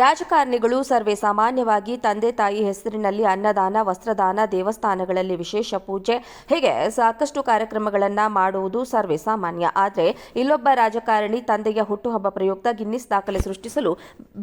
ರಾಜಕಾರಣಿಗಳು ಸರ್ವೇ ಸಾಮಾನ್ಯವಾಗಿ ತಂದೆ ತಾಯಿ ಹೆಸರಿನಲ್ಲಿ ಅನ್ನದಾನ, ವಸ್ತ್ರದಾನ, ದೇವಸ್ಥಾನಗಳಲ್ಲಿ ವಿಶೇಷ ಪೂಜೆ. ಹೀಗೆ ಸಾಕಷ್ಟು ಕಾರ್ಯಕ್ರಮಗಳನ್ನು ಮಾಡುವುದು ಸರ್ವೇ ಸಾಮಾನ್ಯ. ಆದರೆ ಇಲ್ಲೊಬ್ಬ ರಾಜಕಾರಣಿ ತಂದೆಯ ಹುಟ್ಟುಹಬ್ಬ ಪ್ರಯುಕ್ತ ಗಿನ್ನಿಸ್ ದಾಖಲೆ ಸೃಷ್ಟಿಸಲು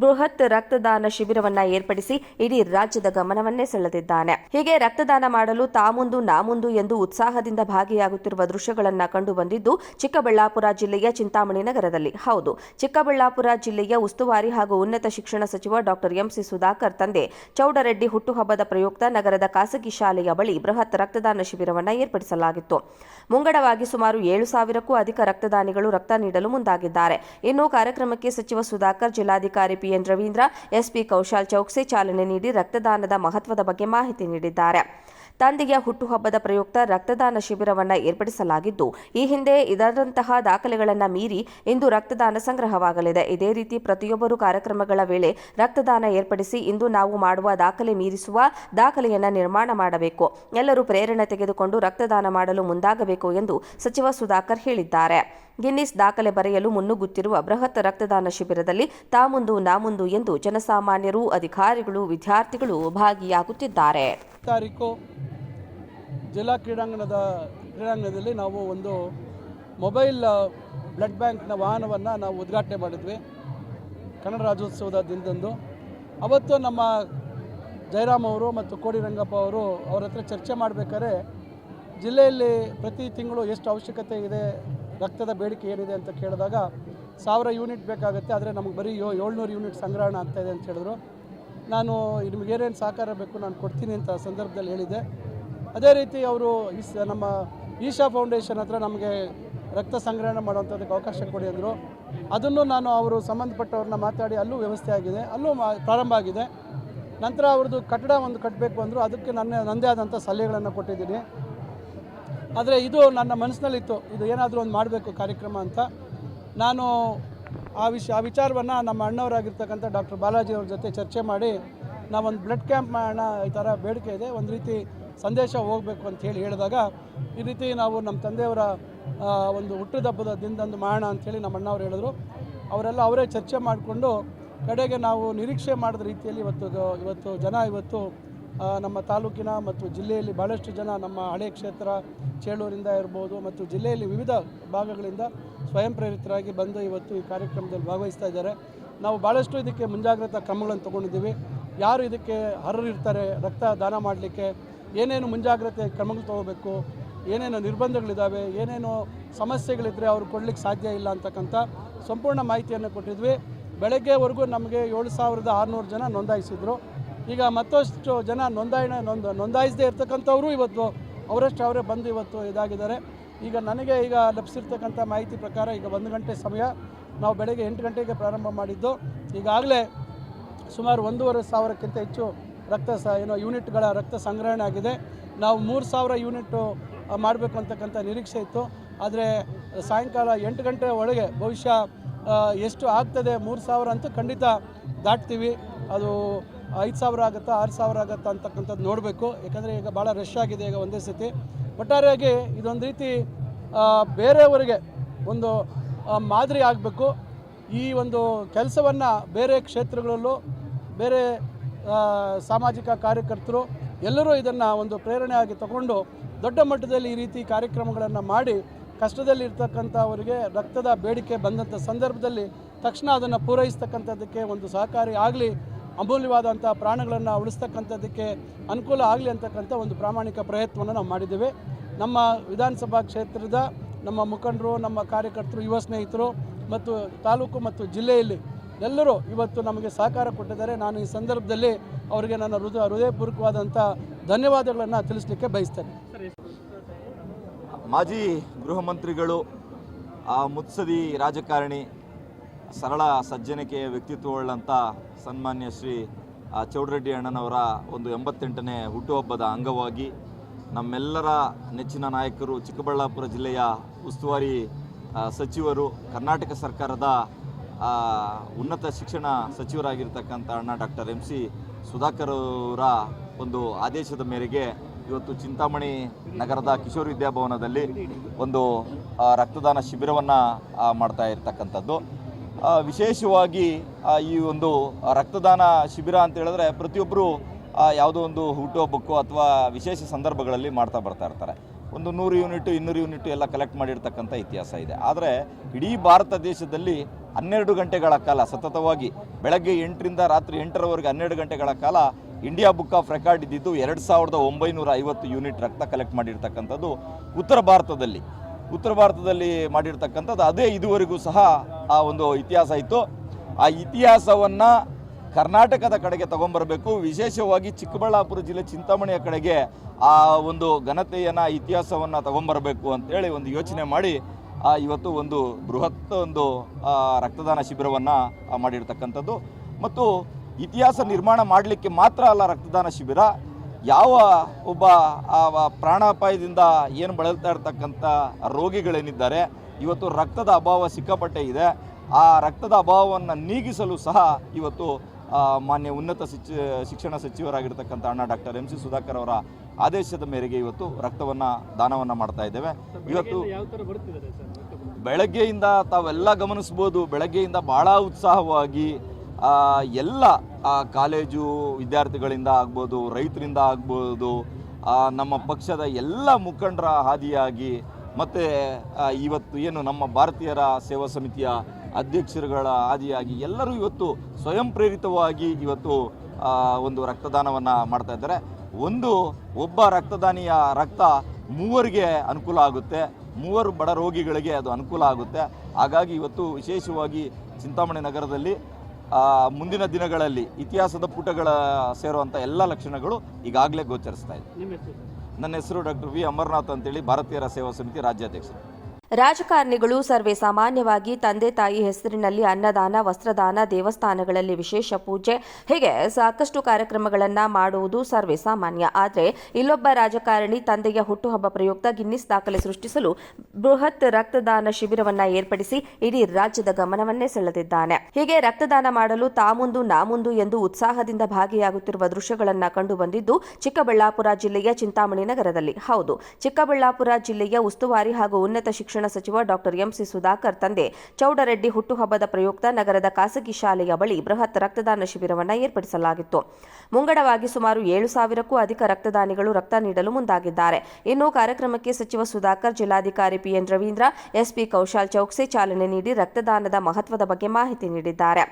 ಬೃಹತ್ ರಕ್ತದಾನ ಶಿಬಿರವನ್ನ ಏರ್ಪಡಿಸಿ ಇಡೀ ರಾಜ್ಯದ ಗಮನವನ್ನೇ ಸೆಳೆದಿದ್ದಾನೆ. ಹೀಗೆ ರಕ್ತದಾನ ಮಾಡಲು ತಾಮುಂದು, ನಾಮುಂದು ಎಂದು ಉತ್ಸಾಹದಿಂದ ಭಾಗಿಯಾಗುತ್ತಿರುವ ದೃಶ್ಯಗಳನ್ನು ಕಂಡು ಬಂದಿದ್ದು ಚಿಕ್ಕಬಳ್ಳಾಪುರ ಜಿಲ್ಲೆಯ ಚಿಂತಾಮಣಿ ನಗರದಲ್ಲಿ. ಹೌದು, ಚಿಕ್ಕಬಳ್ಳಾಪುರ ಜಿಲ್ಲೆಯ ಉಸ್ತುವಾರಿ ಹಾಗೂ ಉನ್ನತ ಶಿಕ್ಷಣ ಸಚಿವ ಡಾಕ್ಟರ್ ಎಂಸಿ ಸುಧಾಕರ್ ತಂದೆ ಚೌಡರೆಡ್ಡಿ ಹುಟ್ಟುಹಬ್ಬದ ಪ್ರಯುಕ್ತ ನಗರದ ಖಾಸಗಿ ಶಾಲೆಯ ಬಳಿ ಬೃಹತ್ ರಕ್ತದಾನ ಶಿಬಿರವನ್ನು ಏರ್ಪಡಿಸಲಾಗಿತ್ತು. ಮುಂಗಡವಾಗಿ ಸುಮಾರು ಏಳು ಸಾವಿರಕ್ಕೂ ಅಧಿಕ ರಕ್ತದಾನಿಗಳು ರಕ್ತ ನೀಡಲು ಮುಂದಾಗಿದ್ದಾರೆ. ಇನ್ನು ಕಾರ್ಯಕ್ರಮಕ್ಕೆ ಸಚಿವ ಸುಧಾಕರ್, ಜಿಲ್ಲಾಧಿಕಾರಿ ಪಿಎನ್ ರವೀಂದ್ರ ಎಸ್ಪಿ ಕೌಶಾಲ್ ಚೌಕ್ಸಿ ಚಾಲನೆ ನೀಡಿ ರಕ್ತದಾನದ ಮಹತ್ವದ ಬಗ್ಗೆ ಮಾಹಿತಿ ನೀಡಿದ್ದಾರೆ. ತಂದೆಯ ಹುಟ್ಟುಹಬ್ಬದ ಪ್ರಯುಕ್ತ ರಕ್ತದಾನ ಶಿಬಿರವನ್ನು ಏರ್ಪಡಿಸಲಾಗಿದ್ದು, ಈ ಹಿಂದೆ ಇದರಂತಹ ದಾಖಲೆಗಳನ್ನು ಮೀರಿ ಇಂದು ರಕ್ತದಾನ ಸಂಗ್ರಹವಾಗಲಿದೆ. ಇದೇ ರೀತಿ ಪ್ರತಿಯೊಬ್ಬರು ಕಾರ್ಯಕ್ರಮಗಳ ವೇಳೆ ರಕ್ತದಾನ ಏರ್ಪಡಿಸಿ ಇಂದು ನಾವು ಮಾಡುವ ದಾಖಲೆ ಮೀರಿಸುವ ದಾಖಲೆಯನ್ನು ನಿರ್ಮಾಣ ಮಾಡಬೇಕು. ಎಲ್ಲರೂ ಪ್ರೇರಣೆ ತೆಗೆದುಕೊಂಡು ರಕ್ತದಾನ ಮಾಡಲು ಮುಂದಾಗಬೇಕು ಎಂದು ಸಚಿವ ಸುಧಾಕರ್ ಹೇಳಿದ್ದಾರೆ. ಗಿನ್ನಿಸ್ ದಾಖಲೆ ಬರೆಯಲು ಮುನ್ನುಗ್ಗುತ್ತಿರುವ ಬೃಹತ್ ರಕ್ತದಾನ ಶಿಬಿರದಲ್ಲಿ ತಾಮುಂದು ನಾಮುಂದು ಎಂದು ಜನಸಾಮಾನ್ಯರು, ಅಧಿಕಾರಿಗಳು, ವಿದ್ಯಾರ್ಥಿಗಳು ಭಾಗಿಯಾಗುತ್ತಿದ್ದಾರೆ. ಜಿಲ್ಲಾ ಕ್ರೀಡಾಂಗಣದ ಕ್ರೀಡಾಂಗಣದಲ್ಲಿ ನಾವು ಒಂದು ಮೊಬೈಲ್ ಬ್ಲಡ್ ಬ್ಯಾಂಕ್ನ ವಾಹನವನ್ನು ನಾವು ಉದ್ಘಾಟನೆ ಮಾಡಿದ್ವಿ. ಕನ್ನಡ ರಾಜ್ಯೋತ್ಸವದ ದಿನದಂದು. ಅವತ್ತು ನಮ್ಮ ಜಯರಾಮ್ ಅವರು ಮತ್ತು ಕೋಡಿ ರಂಗಪ್ಪ ಅವರು ಅವ್ರ ಹತ್ರ ಚರ್ಚೆ ಮಾಡಬೇಕಾದ್ರೆ ಜಿಲ್ಲೆಯಲ್ಲಿ ಪ್ರತಿ ತಿಂಗಳು ಎಷ್ಟು ಅವಶ್ಯಕತೆ ಇದೆ, ರಕ್ತದ ಬೇಡಿಕೆ ಏನಿದೆ ಅಂತ ಕೇಳಿದಾಗ ಸಾವಿರ ಯೂನಿಟ್ ಬೇಕಾಗುತ್ತೆ, ಆದರೆ ನಮಗೆ ಬರೀ ಯೋ, ಏಳ್ನೂರು ಯೂನಿಟ್ ಸಂಗ್ರಹಣ ಆಗ್ತಾಯಿದೆ ಅಂತ ಹೇಳಿದ್ರು. ನಾನು ನಿಮಗೇನೇನು ಸಹಕಾರ ಬೇಕು ನಾನು ಕೊಡ್ತೀನಿ ಅಂತ ಸಂದರ್ಭದಲ್ಲಿ ಹೇಳಿದ್ದೆ. ಅದೇ ರೀತಿ ಅವರು ಇಸ್ ನಮ್ಮ ಈಶಾ ಫೌಂಡೇಶನ್ ಹತ್ರ ನಮಗೆ ರಕ್ತ ಸಂಗ್ರಹಣೆ ಮಾಡುವಂಥದ್ದಕ್ಕೆ ಅವಕಾಶ ಕೊಡಿ ಅಂದರು. ಅದನ್ನು ನಾನು ಅವರು ಸಂಬಂಧಪಟ್ಟವ್ರನ್ನ ಮಾತಾಡಿ ಅಲ್ಲೂ ವ್ಯವಸ್ಥೆ ಆಗಿದೆ, ಅಲ್ಲೂ ಪ್ರಾರಂಭ ಆಗಿದೆ. ನಂತರ ಅವ್ರದ್ದು ಕಟ್ಟಡ ಒಂದು ಕಟ್ಟಬೇಕು ಅಂದರು, ಅದಕ್ಕೆ ನನ್ನ ನನ್ನದೇ ಆದಂಥ ಸಲಹೆಗಳನ್ನು ಕೊಟ್ಟಿದ್ದೀನಿ. ಆದರೆ ಇದು ನನ್ನ ಮನಸ್ಸಿನಲ್ಲಿತ್ತು, ಇದು ಏನಾದರೂ ಒಂದು ಮಾಡಬೇಕು ಕಾರ್ಯಕ್ರಮ ಅಂತ. ನಾನು ಆ ವಿಷಯ ಆ ವಿಚಾರವನ್ನು ನಮ್ಮ ಅಣ್ಣವರಾಗಿರ್ತಕ್ಕಂಥ ಡಾಕ್ಟರ್ ಬಾಲಾಜಿ ಅವ್ರ ಜೊತೆ ಚರ್ಚೆ ಮಾಡಿ ನಾವೊಂದು ಬ್ಲಡ್ ಕ್ಯಾಂಪ್ ಮಾಡೋಣ ಈ ಥರ ಬೇಡಿಕೆ ಇದೆ. ಒಂದು ರೀತಿ ಸಂದೇಶ ಹೋಗಬೇಕು ಅಂತ ಹೇಳಿ ಹೇಳಿದಾಗ, ಈ ರೀತಿ ನಾವು ನಮ್ಮ ತಂದೆಯವರ ಒಂದು ಒಂದು ಹುಟ್ಟುಹಬ್ಬದ ದಿನದಂದು ಮಾಡೋಣ ಅಂಥೇಳಿ ನಮ್ಮ ಅಣ್ಣವ್ರು ಹೇಳಿದ್ರು. ಅವರೆಲ್ಲ ಅವರೇ ಚರ್ಚೆ ಮಾಡಿಕೊಂಡು ಕಡೆಗೆ ನಾವು ನಿರೀಕ್ಷೆ ಮಾಡಿದ ರೀತಿಯಲ್ಲಿ ಇವತ್ತು ಇವತ್ತು ಜನ ಇವತ್ತು ನಮ್ಮ ತಾಲೂಕಿನ ಮತ್ತು ಜಿಲ್ಲೆಯಲ್ಲಿ ಭಾಳಷ್ಟು ಜನ ನಮ್ಮ ಹಳೆ ಕ್ಷೇತ್ರ ಚೇಳೂರಿಂದ ಇರ್ಬೋದು ಮತ್ತು ಜಿಲ್ಲೆಯಲ್ಲಿ ವಿವಿಧ ಭಾಗಗಳಿಂದ ಸ್ವಯಂ ಪ್ರೇರಿತರಾಗಿ ಬಂದು ಇವತ್ತು ಈ ಕಾರ್ಯಕ್ರಮದಲ್ಲಿ ಭಾಗವಹಿಸ್ತಾ ಇದ್ದಾರೆ. ನಾವು ಭಾಳಷ್ಟು ಇದಕ್ಕೆ ಮುಂಜಾಗ್ರತಾ ಕ್ರಮಗಳನ್ನು ತೊಗೊಂಡಿದ್ದೀವಿ. ಯಾರು ಇದಕ್ಕೆ ಅರ್ಹರಿರ್ತಾರೆ ರಕ್ತ ದಾನ ಮಾಡಲಿಕ್ಕೆ ಏನೇನು ಮುಂಜಾಗ್ರತೆ ಕ್ರಮಗಳು ತಗೋಬೇಕು, ಏನೇನು ನಿರ್ಬಂಧಗಳಿದ್ದಾವೆ ಏನೇನು ಸಮಸ್ಯೆಗಳಿದ್ದರೆ ಅವ್ರು ಕೊಡ್ಲಿಕ್ಕೆ ಸಾಧ್ಯ ಇಲ್ಲ ಅಂತಕ್ಕಂಥ ಸಂಪೂರ್ಣ ಮಾಹಿತಿಯನ್ನು ಕೊಟ್ಟಿದ್ವಿ. ಬೆಳಗ್ಗೆವರೆಗೂ ನಮಗೆ ಏಳು ಸಾವಿರದ ಆರುನೂರು ಜನ ನೋಂದಾಯಿಸಿದರು. ಈಗ ಮತ್ತಷ್ಟು ಜನ ನೋಂದಾಯಣೆ ನೋಂದ, ನೋಂದಾಯಿಸದೇ ಇರ್ತಕ್ಕಂಥವರು ಇವತ್ತು, ಅವರಷ್ಟು ಅವರೇ ಬಂದು ಇವತ್ತು ಇದಾಗಿದ್ದಾರೆ. ಈಗ ನನಗೆ ಈಗ ಲಭಿಸಿರ್ತಕ್ಕಂಥ ಮಾಹಿತಿ ಪ್ರಕಾರ ಈಗ ಒಂದು ಗಂಟೆ ಸಮಯ ನಾವು ಬೆಳಗ್ಗೆ ಎಂಟು ಗಂಟೆಗೆ ಪ್ರಾರಂಭ ಮಾಡಿದ್ದು. ಈಗಾಗಲೇ ಸುಮಾರು ಒಂದೂವರೆ ಸಾವಿರಕ್ಕಿಂತ ಹೆಚ್ಚು ರಕ್ತ ಸ ಏನೋ ಯೂನಿಟ್ಗಳ ರಕ್ತ ಸಂಗ್ರಹಣೆ ಆಗಿದೆ. ನಾವು ಮೂರು ಸಾವಿರ ಯೂನಿಟ್ಟು ಮಾಡಬೇಕು ಅಂತಕ್ಕಂಥ ನಿರೀಕ್ಷೆ ಇತ್ತು. ಆದರೆ ಸಾಯಂಕಾಲ ಎಂಟು ಗಂಟೆ ಒಳಗೆ ಬಹುಶಃ ಎಷ್ಟು ಆಗ್ತದೆ ಮೂರು ಸಾವಿರ ಅಂತೂ ಖಂಡಿತ ದಾಟ್ತೀವಿ. ಅದು ಐದು ಸಾವಿರ ಆಗುತ್ತಾ, ಆರು ಸಾವಿರ ಆಗುತ್ತಾ ಅಂತಕ್ಕಂಥದ್ದು ನೋಡಬೇಕು. ಯಾಕಂದರೆ ಈಗ ಭಾಳ ರಶ್ ಆಗಿದೆ ಈಗ ಒಂದೇ ಸತಿ. ಒಟ್ಟಾರೆಯಾಗಿ ಇದೊಂದು ರೀತಿ ಬೇರೆಯವರಿಗೆ ಒಂದು ಮಾದರಿ ಆಗಬೇಕು. ಈ ಒಂದು ಕೆಲಸವನ್ನು ಬೇರೆ ಕ್ಷೇತ್ರಗಳಲ್ಲೂ ಬೇರೆ ಸಾಮಾಜಿಕ ಕಾರ್ಯಕರ್ತರು ಎಲ್ಲರೂ ಇದನ್ನು ಒಂದು ಪ್ರೇರಣೆಯಾಗಿ ತಗೊಂಡು ದೊಡ್ಡ ಮಟ್ಟದಲ್ಲಿ ಈ ರೀತಿ ಕಾರ್ಯಕ್ರಮಗಳನ್ನು ಮಾಡಿ ಕಷ್ಟದಲ್ಲಿರ್ತಕ್ಕಂಥವರಿಗೆ ರಕ್ತದ ಬೇಡಿಕೆ ಬಂದಂಥ ಸಂದರ್ಭದಲ್ಲಿ ತಕ್ಷಣ ಅದನ್ನು ಪೂರೈಸ್ತಕ್ಕಂಥದ್ದಕ್ಕೆ ಒಂದು ಸಹಕಾರಿ ಆಗಲಿ, ಅಮೂಲ್ಯವಾದಂಥ ಪ್ರಾಣಗಳನ್ನು ಉಳಿಸ್ತಕ್ಕಂಥದ್ದಕ್ಕೆ ಅನುಕೂಲ ಆಗಲಿ ಅಂತಕ್ಕಂಥ ಒಂದು ಪ್ರಾಮಾಣಿಕ ಪ್ರಯತ್ನವನ್ನು ನಾವು ಮಾಡಿದ್ದೇವೆ. ನಮ್ಮ ವಿಧಾನಸಭಾ ಕ್ಷೇತ್ರದ ನಮ್ಮ ಮುಖಂಡರು, ನಮ್ಮ ಕಾರ್ಯಕರ್ತರು, ಯುವ ಸ್ನೇಹಿತರು ಮತ್ತು ತಾಲೂಕು ಮತ್ತು ಜಿಲ್ಲೆಯಲ್ಲಿ ಎಲ್ಲರೂ ಇವತ್ತು ನಮಗೆ ಸಹಕಾರ ಕೊಟ್ಟಿದ್ದಾರೆ. ನಾನು ಈ ಸಂದರ್ಭದಲ್ಲಿ ಅವರಿಗೆ ನನ್ನ ಹೃದಯ ಹೃದಯಪೂರ್ವಕವಾದಂಥ ಧನ್ಯವಾದಗಳನ್ನು ತಿಳಿಸ್ಲಿಕ್ಕೆ ಬಯಸ್ತೇನೆ. ಮಾಜಿ ಗೃಹ ಮಂತ್ರಿಗಳು, ಆ ಮುತ್ಸದಿ ರಾಜಕಾರಣಿ ಸರಳ ಸಜ್ಜನಿಕೆಯ ವ್ಯಕ್ತಿತ್ವವುಳ್ಳಂಥ ಸನ್ಮಾನ್ಯ ಶ್ರೀ ಚೌಡರೆಡ್ಡಿ ಅಣ್ಣನವರ ಒಂದು ಎಂಬತ್ತೆಂಟನೇ ಹುಟ್ಟುಹಬ್ಬದ ಅಂಗವಾಗಿ ನಮ್ಮೆಲ್ಲರ ನೆಚ್ಚಿನ ನಾಯಕರು ಚಿಕ್ಕಬಳ್ಳಾಪುರ ಜಿಲ್ಲೆಯ ಉಸ್ತುವಾರಿ ಸಚಿವರು, ಕರ್ನಾಟಕ ಸರ್ಕಾರದ ಉನ್ನತ ಶಿಕ್ಷಣ ಸಚಿವರಾಗಿರ್ತಕ್ಕಂಥ ಅಣ್ಣ ಡಾಕ್ಟರ್ ಎಂ ಸಿ ಸುಧಾಕರ್ ಅವರ ಒಂದು ಆದೇಶದ ಮೇರೆಗೆ ಇವತ್ತು ಚಿಂತಾಮಣಿ ನಗರದ ಕಿಶೋರ್ ವಿದ್ಯಾಭವನದಲ್ಲಿ ಒಂದು ರಕ್ತದಾನ ಶಿಬಿರವನ್ನು ಮಾಡ್ತಾ ಇರ್ತಕ್ಕಂಥದ್ದು. ವಿಶೇಷವಾಗಿ ಈ ಒಂದು ರಕ್ತದಾನ ಶಿಬಿರ ಅಂತ ಹೇಳಿದ್ರೆ ಪ್ರತಿಯೊಬ್ಬರು ಯಾವುದೋ ಒಂದು ಹುಟ್ಟುಹಬ್ಬಕ್ಕೋ ಅಥವಾ ವಿಶೇಷ ಸಂದರ್ಭಗಳಲ್ಲಿ ಮಾಡ್ತಾ ಬರ್ತಾ ಇರ್ತಾರೆ. ಒಂದು ನೂರು ಯೂನಿಟ್, ಇನ್ನೂರು ಯೂನಿಟ್ ಎಲ್ಲ ಕಲೆಕ್ಟ್ ಮಾಡಿರ್ತಕ್ಕಂಥ ಇತಿಹಾಸ ಇದೆ. ಆದರೆ ಇಡೀ ಭಾರತ ದೇಶದಲ್ಲಿ ಹನ್ನೆರಡು ಗಂಟೆಗಳ ಕಾಲ, ಸತತವಾಗಿ ಬೆಳಗ್ಗೆ ಎಂಟರಿಂದ ರಾತ್ರಿ ಎಂಟರವರೆಗೆ ಹನ್ನೆರಡು ಗಂಟೆಗಳ ಕಾಲ ಇಂಡಿಯಾ ಬುಕ್ ಆಫ್ ರೆಕಾರ್ಡ್ ಇದ್ದಿದ್ದು ಎರಡು ಸಾವಿರದ ಒಂಬೈನೂರ ಐವತ್ತು ಯೂನಿಟ್ ರಕ್ತ ಕಲೆಕ್ಟ್ ಮಾಡಿರ್ತಕ್ಕಂಥದ್ದು ಉತ್ತರ ಭಾರತದಲ್ಲಿ. ಉತ್ತರ ಭಾರತದಲ್ಲಿ ಮಾಡಿರ್ತಕ್ಕಂಥದ್ದು ಅದೇ ಇದುವರೆಗೂ ಸಹ ಆ ಒಂದು ಇತಿಹಾಸ ಇತ್ತು. ಆ ಇತಿಹಾಸವನ್ನು ಕರ್ನಾಟಕದ ಕಡೆಗೆ ತಗೊಂಬರಬೇಕು. ವಿಶೇಷವಾಗಿ ಚಿಕ್ಕಬಳ್ಳಾಪುರ ಜಿಲ್ಲೆ ಚಿಂತಾಮಣಿಯ ಕಡೆಗೆ ಆ ಒಂದು ಘನತೆಯನ್ನು, ಇತಿಹಾಸವನ್ನು ತಗೊಂಬರಬೇಕು ಅಂತೇಳಿ ಒಂದು ಯೋಚನೆ ಮಾಡಿ ಇವತ್ತು ಒಂದು ಬೃಹತ್ ಒಂದು ರಕ್ತದಾನ ಶಿಬಿರವನ್ನು ಮಾಡಿರ್ತಕ್ಕಂಥದ್ದು. ಮತ್ತು ಇತಿಹಾಸ ನಿರ್ಮಾಣ ಮಾಡಲಿಕ್ಕೆ ಮಾತ್ರ ಅಲ್ಲ ರಕ್ತದಾನ ಶಿಬಿರ. ಯಾವ ಒಬ್ಬ ಪ್ರಾಣಾಪಾಯದಿಂದ ಏನು ಬಳಲ್ತಾ ಇರ್ತಕ್ಕಂಥ ರೋಗಿಗಳೇನಿದ್ದಾರೆ, ಇವತ್ತು ರಕ್ತದ ಅಭಾವ ಸಿಕ್ಕಾಪಟ್ಟೆ ಇದೆ. ಆ ರಕ್ತದ ಅಭಾವವನ್ನು ನೀಗಿಸಲು ಸಹ ಇವತ್ತು ಮಾನ್ಯ ಉನ್ನತ ಶಿಕ್ಷ ಶಿಕ್ಷಣ ಸಚಿವರಾಗಿರ್ತಕ್ಕಂಥ ಅಣ್ಣ ಡಾಕ್ಟರ್ ಎಂ ಸಿ ಸುಧಾಕರ್ ಅವರ ಆದೇಶದ ಮೇರೆಗೆ ಇವತ್ತು ರಕ್ತವನ್ನು ದಾನವನ್ನು ಮಾಡ್ತಾ ಇದ್ದೇವೆ. ಇವತ್ತು ಬೆಳಗ್ಗೆಯಿಂದ ತಾವೆಲ್ಲ ಗಮನಿಸ್ಬೋದು. ಬೆಳಗ್ಗೆಯಿಂದ ಭಾಳ ಉತ್ಸಾಹವಾಗಿ ಎಲ್ಲ ಆ, ಕಾಲೇಜು ವಿದ್ಯಾರ್ಥಿಗಳಿಂದ ಆಗ್ಬೋದು ರೈತರಿಂದ ಆಗ್ಬೋದು ನಮ್ಮ ಪಕ್ಷದ ಎಲ್ಲ ಮುಖಂಡರ ಹಾದಿಯಾಗಿ ಮತ್ತು ಇವತ್ತು ಏನು ನಮ್ಮ ಭಾರತೀಯರ ಸೇವಾ ಸಮಿತಿಯ ಅಧ್ಯಕ್ಷರುಗಳ ಆದಿಯಾಗಿ ಎಲ್ಲರೂ ಇವತ್ತು ಸ್ವಯಂ ಪ್ರೇರಿತವಾಗಿ ಇವತ್ತು ಒಂದು ರಕ್ತದಾನವನ್ನು ಮಾಡ್ತಾ ಇದ್ದಾರೆ. ಒಂದು ಒಬ್ಬ ರಕ್ತದಾನಿಯ ರಕ್ತ ಮೂವರಿಗೆ ಅನುಕೂಲ ಆಗುತ್ತೆ. ಮೂವರು ಬಡ ರೋಗಿಗಳಿಗೆ ಅದು ಅನುಕೂಲ ಆಗುತ್ತೆ. ಹಾಗಾಗಿ ಇವತ್ತು ವಿಶೇಷವಾಗಿ ಚಿಂತಾಮಣಿ ನಗರದಲ್ಲಿ ಮುಂದಿನ ದಿನಗಳಲ್ಲಿ ಇತಿಹಾಸದ ಪುಟಗಳ ಸೇರುವಂಥ ಎಲ್ಲ ಲಕ್ಷಣಗಳು ಈಗಾಗಲೇ ಗೋಚರಿಸ್ತಾ ಇದೆ. ನನ್ನ ಹೆಸರು ಡಾಕ್ಟರ್ ವಿ ಅಮರನಾಥ್ ಅಂತೇಳಿ ಭಾರತೀಯರ ಸೇವಾ ಸಮಿತಿ ರಾಜ್ಯಾಧ್ಯಕ್ಷರು. ರಾಜಕಾರಣಿಗಳು ಸರ್ವೇ ಸಾಮಾನ್ಯವಾಗಿ ತಂದೆ ತಾಯಿ ಹೆಸರಿನಲ್ಲಿ ಅನ್ನದಾನ, ವಸ್ತ್ರದಾನ, ದೇವಸ್ಥಾನಗಳಲ್ಲಿ ವಿಶೇಷ ಪೂಜೆ. ಹೀಗೆ ಸಾಕಷ್ಟು ಕಾರ್ಯಕ್ರಮಗಳನ್ನು ಮಾಡುವುದು ಸರ್ವೇ ಸಾಮಾನ್ಯ. ಆದರೆ ಇಲ್ಲೊಬ್ಬ ರಾಜಕಾರಣಿ ತಂದೆಯ ಹುಟ್ಟುಹಬ್ಬ ಪ್ರಯುಕ್ತ ಗಿನ್ನಿಸ್ ದಾಖಲೆ ಸೃಷ್ಟಿಸಲು ಬೃಹತ್ ರಕ್ತದಾನ ಶಿಬಿರವನ್ನ ಏರ್ಪಡಿಸಿ ಇಡೀ ರಾಜ್ಯದ ಗಮನವನ್ನೇ ಸೆಳೆದಿದ್ದಾನೆ. ಹೀಗೆ ರಕ್ತದಾನ ಮಾಡಲು ತಾಮುಂದು, ನಾಮುಂದು ಎಂದು ಉತ್ಸಾಹದಿಂದ ಭಾಗಿಯಾಗುತ್ತಿರುವ ದೃಶ್ಯಗಳನ್ನು ಕಂಡು ಬಂದಿದ್ದು ಚಿಕ್ಕಬಳ್ಳಾಪುರ ಜಿಲ್ಲೆಯ ಚಿಂತಾಮಣಿ ನಗರದಲ್ಲಿ. ಹೌದು, ಚಿಕ್ಕಬಳ್ಳಾಪುರ ಜಿಲ್ಲೆಯ ಉಸ್ತುವಾರಿ ಹಾಗೂ ಉನ್ನತ ಶಿಕ್ಷಣ ಸಚಿವ ಡಾಕ್ಟರ್ ಎಂಸಿ ಸುಧಾಕರ್ ತಂದೆ ಚೌಡರೆಡ್ಡಿ ಹುಟ್ಟುಹಬ್ಬದ ಪ್ರಯುಕ್ತ ನಗರದ ಖಾಸಗಿ ಶಾಲೆಯ ಬಳಿ ಬೃಹತ್ ರಕ್ತದಾನ ಶಿಬಿರವನ್ನು ಏರ್ಪಡಿಸಲಾಗಿತ್ತು. ಮುಂಗಡವಾಗಿ ಸುಮಾರು ಏಳು ಸಾವಿರಕ್ಕೂ ಅಧಿಕ ರಕ್ತದಾನಿಗಳು ರಕ್ತ ನೀಡಲು ಮುಂದಾಗಿದ್ದಾರೆ. ಇನ್ನು ಕಾರ್ಯಕ್ರಮಕ್ಕೆ ಸಚಿವ ಸುಧಾಕರ್, ಜಿಲ್ಲಾಧಿಕಾರಿ ಪಿಎನ್ ರವೀಂದ್ರ ಎಸ್ಪಿ ಕೌಶಾಲ್ ಚೌಕ್ಸೆ ಚಾಲನೆ ನೀಡಿ ರಕ್ತದಾನದ ಮಹತ್ವದ ಬಗ್ಗೆ ಮಾಹಿತಿ ನೀಡಿದ್ದಾರೆ.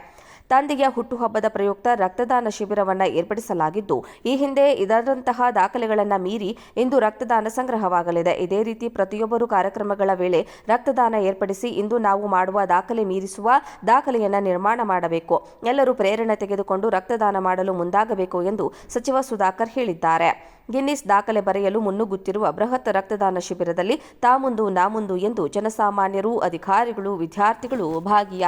ತಂದೆಯ ಹುಟ್ಟುಹಬ್ಬದ ಪ್ರಯುಕ್ತ ರಕ್ತದಾನ ಶಿಬಿರವನ್ನು ಏರ್ಪಡಿಸಲಾಗಿದ್ದು, ಈ ಹಿಂದೆ ಇದರಂತಹ ದಾಖಲೆಗಳನ್ನು ಮೀರಿ ಇಂದು ರಕ್ತದಾನ ಸಂಗ್ರಹವಾಗಲಿದೆ. ಇದೇ ರೀತಿ ಪ್ರತಿಯೊಬ್ಬರು ಕಾರ್ಯಕ್ರಮಗಳ ವೇಳೆ ರಕ್ತದಾನ ಏರ್ಪಡಿಸಿ ಇಂದು ನಾವು ಮಾಡುವ ದಾಖಲೆ ಮೀರಿಸುವ ದಾಖಲೆಯನ್ನು ನಿರ್ಮಾಣ ಮಾಡಬೇಕು. ಎಲ್ಲರೂ ಪ್ರೇರಣೆ ತೆಗೆದುಕೊಂಡು ರಕ್ತದಾನ ಮಾಡಲು ಮುಂದಾಗಬೇಕು ಎಂದು ಸಚಿವ ಸುಧಾಕರ್ ಹೇಳಿದ್ದಾರೆ. ಗಿನ್ನಿಸ್ ದಾಖಲೆ ಬರೆಯಲು ಮುನ್ನುಗ್ಗುತ್ತಿರುವ ಬೃಹತ್ ರಕ್ತದಾನ ಶಿಬಿರದಲ್ಲಿ ತಾಮುಂದು ನಾಮುಂದು ಎಂದು ಜನಸಾಮಾನ್ಯರು, ಅಧಿಕಾರಿಗಳು, ವಿದ್ಯಾರ್ಥಿಗಳು ಭಾಗಿಯಾಗಿದ್ದಾರೆ